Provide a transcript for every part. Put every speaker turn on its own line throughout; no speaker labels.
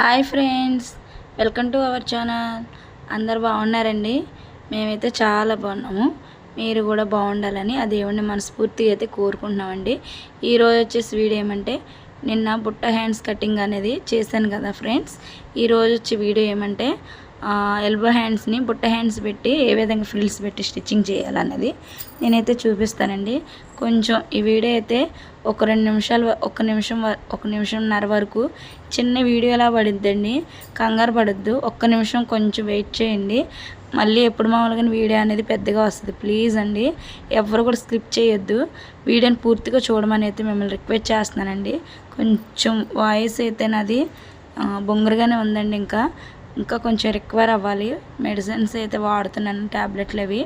Hi friends welcome to our channel. అందరు బాగున్నారండి? మేమైతే చాలా బాగున్నాము. మీరు కూడా బాగుండాలని ఆ దేవుణ్ణి మనస్ఫూర్తిగా అయితే కోరుకుంటున్నామండి. ఈరోజు వచ్చేసి వీడియో ఏమంటే నిన్న బుట్ట హ్యాండ్స్ కటింగ్ అనేది చేశాను కదా ఫ్రెండ్స్. ఈరోజు వచ్చే వీడియో ఏమంటే ఎల్బో హ్యాండ్స్ని బుట్ట హ్యాండ్స్ పెట్టి ఏ విధంగా ఫ్రిల్స్ పెట్టి స్టిచ్చింగ్ చేయాలన్నది నేనైతే చూపిస్తానండి. కొంచెం ఈ వీడియో అయితే ఒక రెండు నిమిషాలు ఒక నిమిషం వ- ఒక నిమిషంన్నర వరకు చిన్న వీడియో ఎలా పడిద్దండి. కంగారు పడద్దు. ఒక్క నిమిషం కొంచెం వెయిట్ చేయండి. మళ్ళీ ఎప్పుడు మామూలుగా వీడియో అనేది పెద్దగా వస్తుంది. ప్లీజ్ అండి ఎవరు కూడా స్క్రిప్ట్ చేయొద్దు. వీడియోని పూర్తిగా చూడమని అయితే మిమ్మల్ని రిక్వెస్ట్ చేస్తున్నానండి. కొంచెం వాయిస్ అయితే నాది బొంగరగానే ఉందండి ఇంకా. ఇంకా కొంచెం రికవర్ అవ్వాలి. మెడిసిన్స్ అయితే వాడుతున్నాను ట్యాబ్లెట్లు అవి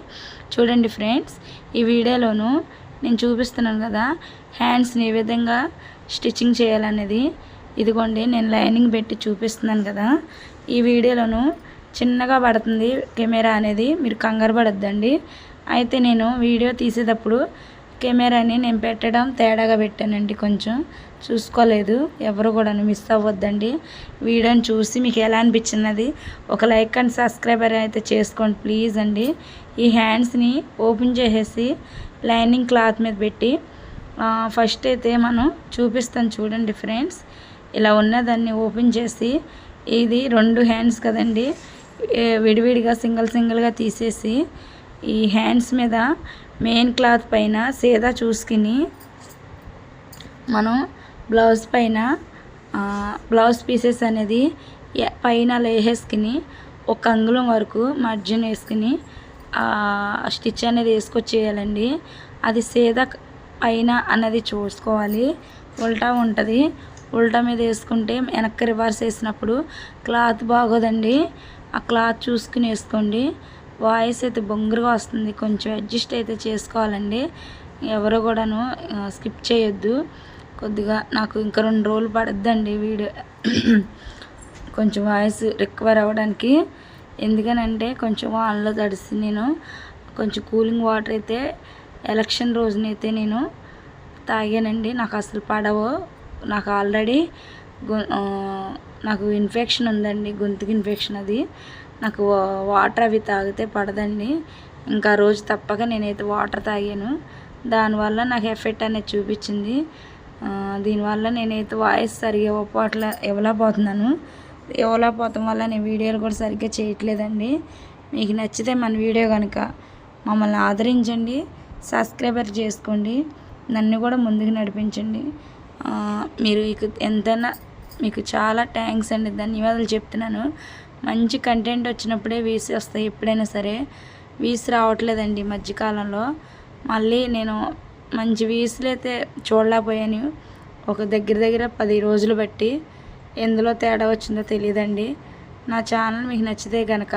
చూడండి ఫ్రెండ్స్ ఈ వీడియోలోను నేను చూపిస్తున్నాను కదా హ్యాండ్స్ని ఏ విధంగా స్టిచ్చింగ్ చేయాలనేది. ఇదిగోండి నేను లైనింగ్ పెట్టి చూపిస్తున్నాను కదా. ఈ వీడియోలోను చిన్నగా పడుతుంది కెమెరా అనేది మీరు కంగారు పడద్దండి. అయితే నేను వీడియో తీసేటప్పుడు కెమెరాని నేను పెట్టడం తేడాగా పెట్టానండి కొంచెం. చూసుకోలేదు. ఎవరు కూడా మిస్ అవ్వద్దండి. వీడియోని చూసి మీకు ఎలా అనిపించినది ఒక లైక్ అండ్ సబ్స్క్రైబర్ అయితే చేసుకోండి ప్లీజ్ అండి. ఈ హ్యాండ్స్ని ఓపెన్ చేసేసి లైనింగ్ క్లాత్ మీద పెట్టి ఫస్ట్ అయితే మనం చూపిస్తాను చూడండి ఫ్రెండ్స్ ఇలా ఉన్నదాన్ని ఓపెన్ చేసి ఇది రెండు హ్యాండ్స్ కదండి. విడివిడిగా సింగిల్ సింగిల్గా తీసేసి ఈ హ్యాండ్స్ మీద మెయిన్ క్లాత్ పైన సీదా చూసుకుని మనం బ్లౌజ్ పైన బ్లౌజ్ పీసెస్ అనేది పైన లేహేసుకుని ఒక అంగుళం వరకు మర్జిన్ వేసుకుని స్టిచ్ అనేది వేసుకొచ్చేయాలండి. అది సీదా పైన అన్నది చూసుకోవాలి. ఉల్టా ఉంటుంది. ఉల్టా మీద వేసుకుంటే వెనక్కి రివర్స్ వేసినప్పుడు క్లాత్ బాగోదండి. ఆ క్లాత్ చూసుకుని వేసుకోండి. వాయిస్ అయితే బొంగురుగా వస్తుంది. కొంచెం అడ్జస్ట్ అయితే చేసుకోవాలండి. ఎవరు కూడాను స్కిప్ చేయొద్దు. కొద్దిగా నాకు ఇంకా రెండు రోజులు పడద్దండి వీడియో. కొంచెం వాయిస్ రికవర్ అవ్వడానికి. ఎందుకనంటే కొంచెం వానలో తడిసి నేను కొంచెం కూలింగ్ వాటర్ అయితే ఎలక్షన్ రోజునైతే నేను తాగానండి. నాకు అసలు పడవు. నాకు ఆల్రెడీ నాకు ఇన్ఫెక్షన్ ఉందండి గొంతుకి ఇన్ఫెక్షన్ అది. నాకు వాటర్ అవి తాగితే పడదండి. ఇంకా రోజు తప్పక నేనైతే వాటర్ తాగాను. దానివల్ల నాకు ఎఫెక్ట్ అనేది చూపించింది. దీనివల్ల నేనైతే వాయిస్ సరిగా ఇవ్వట్లే ఇవ్వలేకపోతున్నాను ఇవ్వలేకపోవటం వల్ల నేను వీడియోలు కూడా సరిగ్గా చేయట్లేదండి. మీకు నచ్చితే మన వీడియో కనుక మమ్మల్ని ఆదరించండి సబ్స్క్రైబర్ చేసుకోండి నన్ను కూడా ముందుకు నడిపించండి. మీరు ఇక ఎంతైనా మీకు చాలా థ్యాంక్స్ అండి. ధన్యవాదాలు చెప్తున్నాను. మంచి కంటెంట్ వచ్చినప్పుడే వీసి వస్తాయి ఎప్పుడైనా సరే. వీసి రావట్లేదండి మధ్యకాలంలో. మళ్ళీ నేను మంచి వీసులు అయితే చూడలేకపోయాను. ఒక దగ్గర దగ్గర పది రోజులు బట్టి ఎందులో తేడా వచ్చిందో తెలియదండి నా ఛానల్ మీకు నచ్చితే కనుక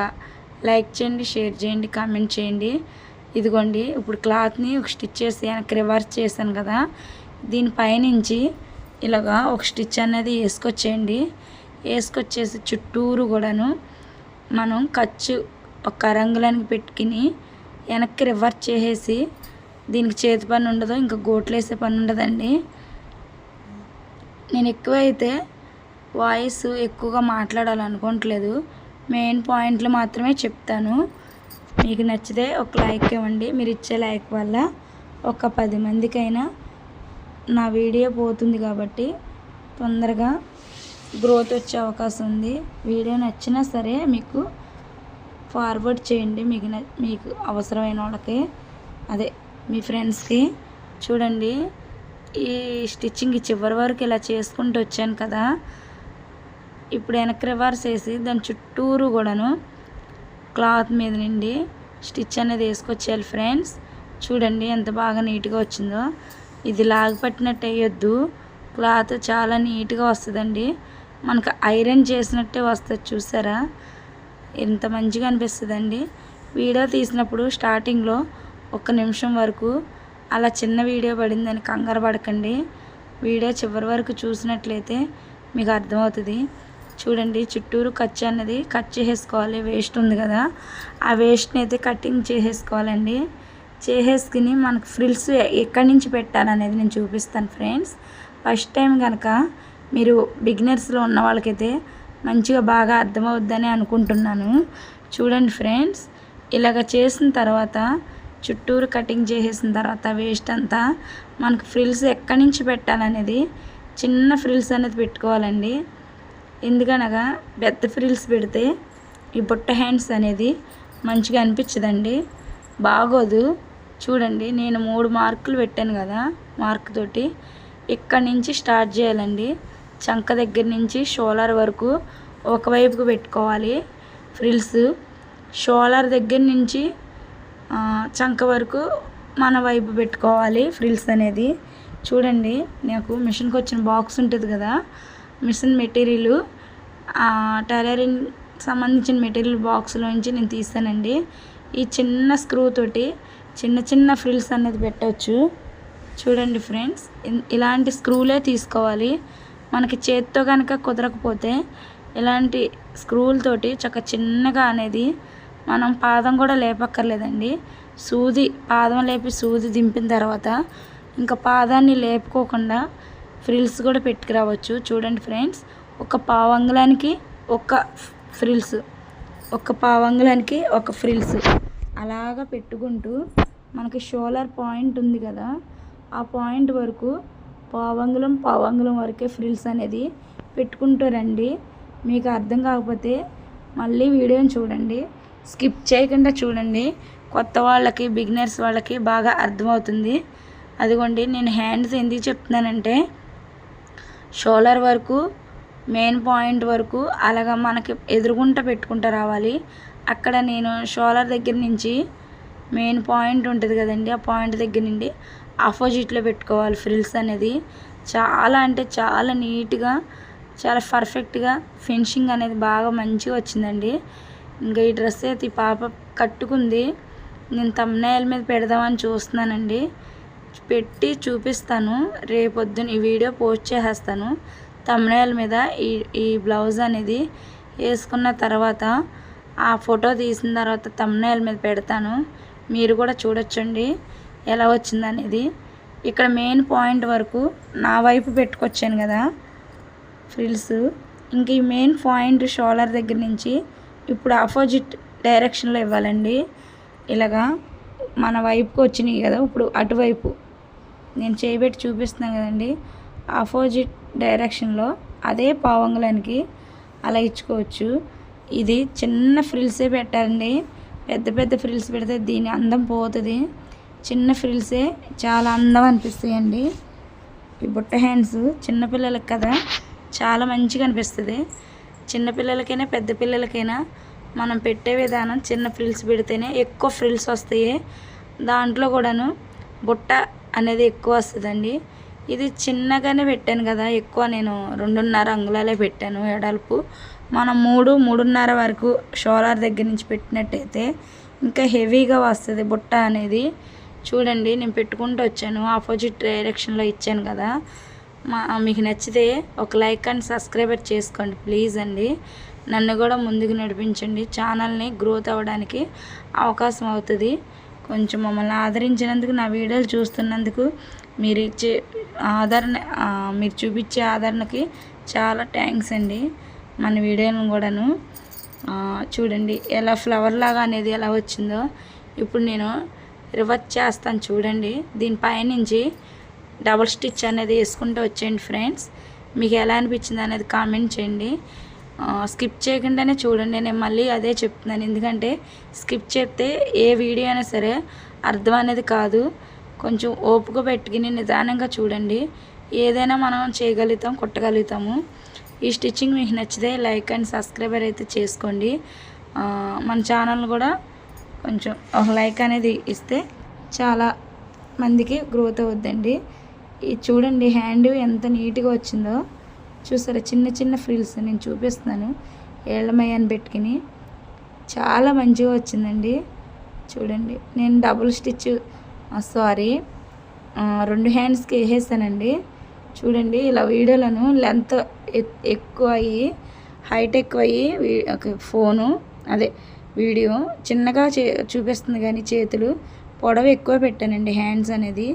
లైక్ చేయండి షేర్ చేయండి కామెంట్ చేయండి. ఇదిగోండి ఇప్పుడు క్లాత్ని ఒక స్టిచ్ చేసి వెనక్కి రివర్స్ చేశాను కదా. దీని పైనుంచి ఇలాగా ఒక స్టిచ్ అనేది వేసుకొచ్చేయండి. వేసుకొచ్చేసి చుట్టూరు కూడాను మనం ఖర్చు ఒక రంగులానికి పెట్టుకుని వెనక్కి రివర్స్ చేసేసి దీనికి చేతి పని ఉండదు ఇంకా గోట్లు వేసే పని ఉండదండి. నేను ఎక్కువ అయితే వాయిస్ ఎక్కువగా మాట్లాడాలనుకోవట్లేదు. మెయిన్ పాయింట్లు మాత్రమే చెప్తాను. మీకు నచ్చితే ఒక లైక్ ఇవ్వండి. మీరు ఇచ్చే లైక్ వల్ల ఒక పది మందికైనా నా వీడియో పోతుంది కాబట్టి తొందరగా గ్రోత్ వచ్చే అవకాశం ఉంది. వీడియో నచ్చినా సరే మీకు ఫార్వర్డ్ చేయండి. మీకు న- మీకు అవసరమైన వాళ్ళకి. అదే. మీ ఫ్రెండ్స్కి. చూడండి ఈ స్టిచ్చింగ్ చివరి వరకు ఇలా చేసుకుంటూ వచ్చాను కదా ఇప్పుడు వెనక్కి రివర్స్ వేసి దాని చుట్టూరు కూడాను క్లాత్ మీద నుండి స్టిచ్ అనేది వేసుకొచ్చేయాలి ఫ్రెండ్స్. చూడండి ఎంత బాగా నీట్గా వచ్చిందో. ఇది లాగపట్టినట్టు వేయొద్దు. క్లాత్ చాలా నీట్గా వస్తుందండి. మనకు ఐరన్ చేసినట్టే వస్తుంది చూసారా? ఎంత మంచిగా అనిపిస్తుందండి. వీడియో తీసినప్పుడు స్టార్టింగ్లో ఒక నిమిషం వరకు అలా చిన్న వీడియో పడిందని కంగారు పడకండి. వీడియో చివరి వరకు చూసినట్లయితే మీకు అర్థమవుతుంది. చూడండి చుట్టూరు ఖర్చు అన్నది కట్ చేసేసుకోవాలి. వేస్ట్ ఉంది కదా. ఆ వేస్ట్ని అయితే కటింగ్ చేసేసుకోవాలండి. చేసేసుకుని మనకు ఫ్రిల్స్ ఎక్కడి నుంచి పెట్టాలనేది నేను చూపిస్తాను ఫ్రెండ్స్. ఫస్ట్ టైం కనుక మీరు బిగినర్స్లో ఉన్న వాళ్ళకైతే మంచిగా బాగా అర్థమవుద్దని అనుకుంటున్నాను. చూడండి ఫ్రెండ్స్ ఇలాగ చేసిన తర్వాత చుట్టూరు కటింగ్ చేసేసిన తర్వాత వేస్ట్ అంతా మనకు ఫ్రిల్స్ ఎక్కడి నుంచి పెట్టాలనేది చిన్న ఫ్రిల్స్ అనేది పెట్టుకోవాలండి. ఎందుకనగా పెద్ద ఫ్రిల్స్ పెడితే ఈ బుట్ట హ్యాండ్స్ అనేది మంచిగా అనిపించదండి. బాగోదు. చూడండి నేను మూడు మార్కులు పెట్టాను కదా మార్క్ తోటి. ఇక్కడి నుంచి స్టార్ట్ చేయాలండి. చంక దగ్గర నుంచి షోలర్ వరకు ఒకవైపుకు పెట్టుకోవాలి. ఫ్రిల్స్ షోలర్ దగ్గర నుంచి చంక వరకు మన వైపు పెట్టుకోవాలి ఫ్రిల్స్ అనేది. చూడండి నాకు మిషన్కి వచ్చిన బాక్స్ ఉంటుంది కదా మిషన్ మెటీరియల్. టైలరింగ్ సంబంధించిన మెటీరియల్ బాక్స్లోంచి నేను తీస్తానండి. ఈ చిన్న స్క్రూ తోటి చిన్న చిన్న ఫ్రిల్స్ అనేది పెట్టవచ్చు చూడండి ఫ్రెండ్స్ ఇలాంటి స్క్రూలే తీసుకోవాలి. మనకి చేత్తో కనుక కుదరకపోతే ఇలాంటి స్క్రూలతోటి చక్క చిన్నగా అనేది మనం పాదం కూడా లేపక్కర్లేదండి. సూది పాదం లేపి సూది దింపిన తర్వాత ఇంకా పాదాన్ని లేపుకోకుండా ఫ్రిల్స్ కూడా పెట్టుకురావచ్చు. చూడండి ఫ్రెండ్స్ ఒక పావంగులానికి ఒక ఫ్రిల్స్ ఒక పావంగులానికి ఒక ఫ్రిల్స్ అలాగా పెట్టుకుంటూ మనకి షోలర్ పాయింట్ ఉంది కదా ఆ పాయింట్ వరకు పావంగులం పావంగులం వరకే ఫ్రిల్స్ అనేది పెట్టుకుంటారండి మీకు అర్థం కాకపోతే మళ్ళీ వీడియోని చూడండి. స్కిప్ చేయకుండా చూడండి. కొత్త వాళ్ళకి బిగినర్స్ వాళ్ళకి బాగా అర్థమవుతుంది. అదిగోండి నేను హ్యాండ్స్ ఎందుకు చెప్తున్నానంటే షోలర్ వరకు మెయిన్ పాయింట్ వరకు అలాగా మనకి ఎదురుగుంట పెట్టుకుంటూ రావాలి. అక్కడ నేను షోలర్ దగ్గర నుంచి మెయిన్ పాయింట్ ఉంటుంది కదండి ఆ పాయింట్ దగ్గర నుండి ఆపోజిట్లో పెట్టుకోవాలి ఫ్రిల్స్ అనేది. చాలా అంటే చాలా నీట్గా చాలా పర్ఫెక్ట్గా ఫినిషింగ్ అనేది బాగా మంచిగా వచ్చిందండి. ఇంకా ఈ డ్రెస్ అయితే ఈ పాప కట్టుకుంది. నేను తమ్నేల మీద పెడదామని చూస్తున్నానండి. పెట్టి చూపిస్తాను. రేపొద్దున ఈ వీడియో పోస్ట్ చేసేస్తాను. తమ్నేల మీద ఈ ఈ బ్లౌజ్ అనేది వేసుకున్న తర్వాత ఆ ఫోటో తీసిన తర్వాత తమ్నేల మీద పెడతాను. మీరు కూడా చూడొచ్చండి ఎలా వచ్చిందనేది. ఇక్కడ మెయిన్ పాయింట్ వరకు నా వైపు పెట్టుకొచ్చాను కదా ఫ్రిల్స్ ఇంక ఈ మెయిన్ పాయింట్ షోల్డర్ దగ్గర నుంచి ఇప్పుడు ఆపోజిట్ డైరెక్షన్లో ఇవ్వాలండి. ఇలాగా మన వైపుకి వచ్చినాయి కదా ఇప్పుడు అటువైపు. నేను చేయబెట్టి చూపిస్తున్నాను కదండి. ఆపోజిట్ డైరెక్షన్లో అదే పావంగులానికి అలా ఇచ్చుకోవచ్చు. ఇది చిన్న ఫ్రిల్సే పెట్టాలండి. పెద్ద పెద్ద ఫ్రిల్స్ పెడితే దీని అందం పోతుంది. చిన్న ఫ్రిల్సే చాలా అందం అనిపిస్తాయండి. ఈ బుట్ట హ్యాండ్స్ చిన్నపిల్లలకి కదా చాలా మంచిగా అనిపిస్తుంది. చిన్నపిల్లలకైనా పెద్ద పిల్లలకైనా మనం పెట్టే విధానం చిన్న ఫ్రిల్స్ పెడితేనే ఎక్కువ ఫ్రిల్స్ వస్తాయి. దాంట్లో కూడాను బుట్ట అనేది ఎక్కువ వస్తుందండి. ఇది చిన్నగానే పెట్టాను కదా ఎక్కువ నేను రెండున్నర అంగుళాలే పెట్టాను ఎడల్పు మనం మూడు మూడున్నర వరకు షోలార్ దగ్గర నుంచి పెట్టినట్టయితే ఇంకా హెవీగా వస్తుంది బుట్ట అనేది. చూడండి నేను పెట్టుకుంటూ వచ్చాను. ఆపోజిట్ డైరెక్షన్లో ఇచ్చాను కదా. మా మీకు నచ్చితే ఒక లైక్ అండ్ సబ్స్క్రైబర్ చేసుకోండి ప్లీజ్ అండి. నన్ను కూడా ముందుకు నడిపించండి. ఛానల్ని గ్రోత్ అవ్వడానికి అవకాశం అవుతుంది. కొంచెం మమ్మల్ని ఆదరించినందుకు నా వీడియోలు చూస్తున్నందుకు మీరు ఇచ్చే ఆదరణ మీరు చూపించే ఆదరణకి చాలా థ్యాంక్స్ అండి. మన వీడియోను కూడాను చూడండి ఎలా ఫ్లవర్ లాగా అనేది ఎలా వచ్చిందో. ఇప్పుడు నేను రివర్స్ చేస్తాను చూడండి. దీనిపైనుంచి డబల్ స్టిచ్ అనేది వేసుకుంటూ వచ్చేయండి ఫ్రెండ్స్ మీకు ఎలా అనిపించింది అనేది కామెంట్ చేయండి. స్కిప్ చేయకుండానే చూడండి నేను మళ్ళీ అదే చెప్తున్నాను. ఎందుకంటే స్కిప్ చేస్తే ఏ వీడియో అయినా సరే అర్థం అనేది కాదు. కొంచెం ఓపిక పెట్టుకుని నిదానంగా చూడండి. ఏదైనా మనం చేయగలుగుతాం కొట్టగలుగుతాము. ఈ స్టిచ్చింగ్ మీకు నచ్చితే లైక్ అండ్ సబ్స్క్రైబర్ అయితే చేసుకోండి. మన ఛానల్ కూడా కొంచెం ఒక లైక్ అనేది ఇస్తే చాలా మందికి గ్రోత్ అవుద్దండి. చూడండి హ్యాండ్ ఎంత నీట్గా వచ్చిందో. చూసారా? చిన్న చిన్న ఫ్రిల్స్ నేను చూపిస్తున్నాను. ఏళ్ళమయ్యాన్ని పెట్టుకుని చాలా మంచిగా వచ్చిందండి. చూడండి. నేను డబుల్ స్టిచ్ సారీ రెండు హ్యాండ్స్కి వేసేసానండి. చూడండి ఇలా వీడియోలను లెంత్ ఎక్కువ అయ్యి హైట్ ఎక్కువ అయ్యి ఫోను అదే వీడియో చిన్నగా చే చూపిస్తుంది కానీ చేతులు. పొడవ ఎక్కువ పెట్టానండి హ్యాండ్స్ అనేది.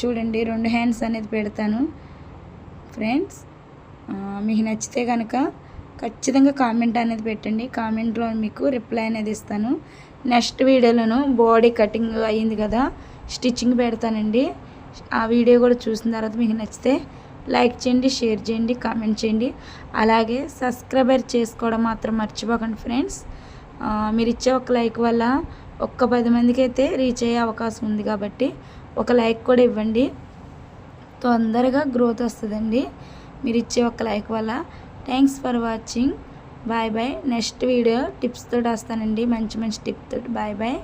చూడండి రెండు హ్యాండ్స్ అనేది పెడతాను. ఫ్రెండ్స్ మీకు నచ్చితే కనుక ఖచ్చితంగా కామెంట్ అనేది పెట్టండి. కామెంట్లో మీకు రిప్లై అనేది ఇస్తాను. నెక్స్ట్ వీడియోలోను బాడీ కటింగ్ అయ్యింది కదా స్టిచ్చింగ్ పెడతానండి. ఆ వీడియో కూడా చూసిన తర్వాత మీకు నచ్చితే లైక్ చేయండి షేర్ చేయండి కామెంట్ చేయండి. అలాగే సబ్స్క్రైబర్ చేసుకోవడం మాత్రం మర్చిపోకండి ఫ్రెండ్స్ మీరు ఇచ్చే ఒక లైక్ వల్ల ఒక్క పది మందికి అయితే రీచ్ అయ్యే అవకాశం ఉంది కాబట్టి ఒక లైక్ కూడా ఇవ్వండి. తొందరగా గ్రోత్ వస్తుందండి. మీరు ఇచ్చే ఒక లైక్ వల్ల. Thanks for watching bye bye next video tips తోటి వస్తానండి. మంచి మంచి టిప్ తోటి. Bye bye